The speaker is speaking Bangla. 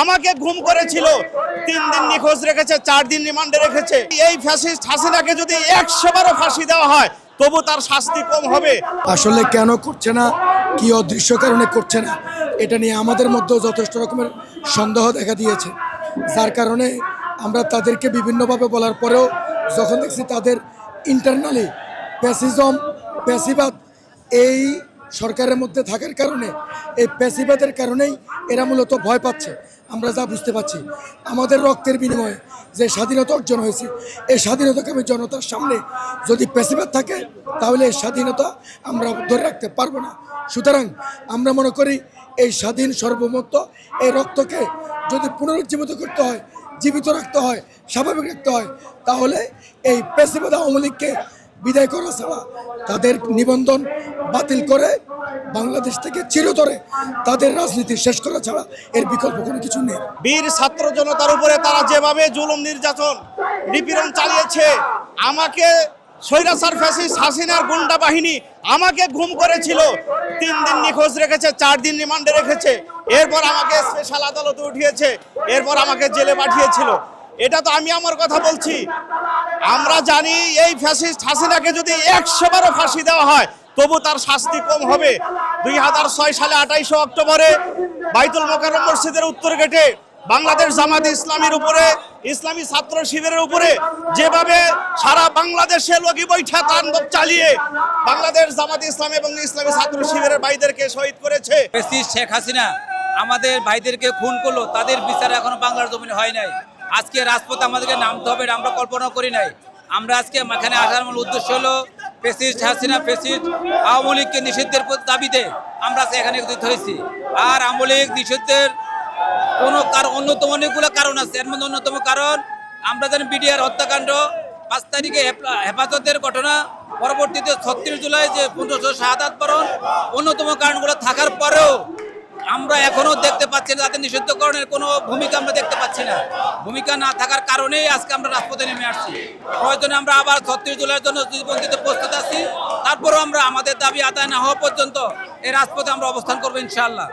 আমাকে ঘুম করেছিল। তিন দিন নিখোঁজ রেখেছে, চার দিন রিমান্ডে রেখেছে। এই ফ্যাসিস্ট হাসিনাকে যদি একশো বারো ফাঁসি দেওয়া হয়, তবু তার শাস্তি কম হবে। আসলে কেন করছে না? কি অদৃশ্য কারণে করছে না? এটা নিয়ে আমাদের মধ্যেও যথেষ্ট রকমের সন্দেহ দেখা দিয়েছে। যার কারণে আমরা তাদেরকে বিভিন্নভাবে বলার পরেও যখন দেখছি তাদের ইন্টারনালি প্যাসিজম প্যাসিবাদ এই সরকারের মধ্যে থাকার কারণে এই প্যাসিবাদের কারণেই এরা মূলত ভয় পাচ্ছে। আমরা যা বুঝতে পারছি, আমাদের রক্তের বিনিময়ে যে স্বাধীনতা অর্জন হয়েছে, এই স্বাধীনতাকামী জনতার সামনে যদি প্যাসিবাদ থাকে, তাহলে এই স্বাধীনতা আমরা ধরে রাখতে পারব না। সুতরাং আমরা মনে করি এই স্বাধীন সর্বমত্ত এই রক্তকে যদি পুনরুজ্জীবিত করতে হয়, জীবিত রাখতে হয়, স্বাভাবিক রাখতে হয়, তাহলে এই পেশিবাদ আওয়ামী লীগকে বিদায় করা ছাড়া তাদের নিবন্ধন বাতিল করে বাংলাদেশ থেকে চিরতরে তাদের রাজনীতি শেষ করা ছাড়া এর বিকল্প কোনো কিছু নেই। বীর ছাত্র জনতার উপরে তারা যেভাবে জুলুম নির্যাতন, নিপীড়ন চালিয়েছে, আমাকে স্বৈরাচার ফ্যাসিস্ট হাসিনার গুন্ডা বাহিনী আমাকে ঘুম করেছিল, তিন দিন নিখোঁজ রেখেছে, চার দিন রিমান্ডে রেখেছে, এরপর আমাকে স্পেশাল আদালতে উঠিয়েছে, এরপর আমাকে জেলে পাঠিয়েছিল। এটা তো আমি আমার কথা বলছি। আমরা জানি এই ফ্যাসিস্ট হাসিনাকে যদি একশো বারো ফাঁসি দেওয়া হয় তবু তার শাস্তি কম হবে। দুই হাজার ছয় সালে আঠাইশে অক্টোবরে বাইতুল মোকাররম মসজিদের উত্তর গেটে বাংলাদেশ জামাত ইসলামীর উপরে, ইসলামী ছাত্র শিবিরের উপরে যেভাবে সারা বাংলাদেশে লগি বৈঠা তাণ্ডব চালিয়ে বাংলাদেশ জামাত ইসলাম এবং ইসলামী ছাত্র শিবিরের ভাইদেরকে শহীদ করেছে। শেখ হাসিনা আমাদের ভাইদেরকে খুন করল, তাদের বিচার এখনও বাংলার জমিনে হয় নাই। আজকে রাজপথে আমাদেরকে নামতে হবে আমরা কল্পনা করি নাই। আমরা আজকে এখানে আসার মূল উদ্দেশ্য হলো প্রেসিডেন্ট হাসিনা, প্রেসিডেন্ট আওয়ামী লীগকে নিষিদ্ধের দাবিতে আমরা এখানে একত্রিত হয়েছি। আর আওয়ামী লীগ নিষিদ্ধের কোনো কারণ অন্যতম অনেকগুলো কারণ আছে। এর মধ্যে অন্যতম কারণ, আমরা জানি বিডিআর হত্যাকাণ্ড, পাঁচ তারিখে হেফাজতের ঘটনা, পরবর্তীতে ছত্রিশ জুলাই যে পনেরোশো সাত বরণ, অন্যতম কারণগুলো থাকার পরেও আমরা এখনও দেখতে পাচ্ছি না, তাদের নিষিদ্ধকরণের কোনো ভূমিকা আমরা দেখতে পাচ্ছি না। ভূমিকা না থাকার কারণেই আজকে আমরা রাজপথে নেমে আসছি। প্রয়োজনে আমরা আবার ছত্রিশ জুলাইয়ের জন্য যুদ্ধবন্দিতে প্রস্তুত আছি, তারপরও আমরা আমাদের দাবি আদায় না হওয়া পর্যন্ত এই রাজপথে আমরা অবস্থান করব ইনশাআল্লাহ।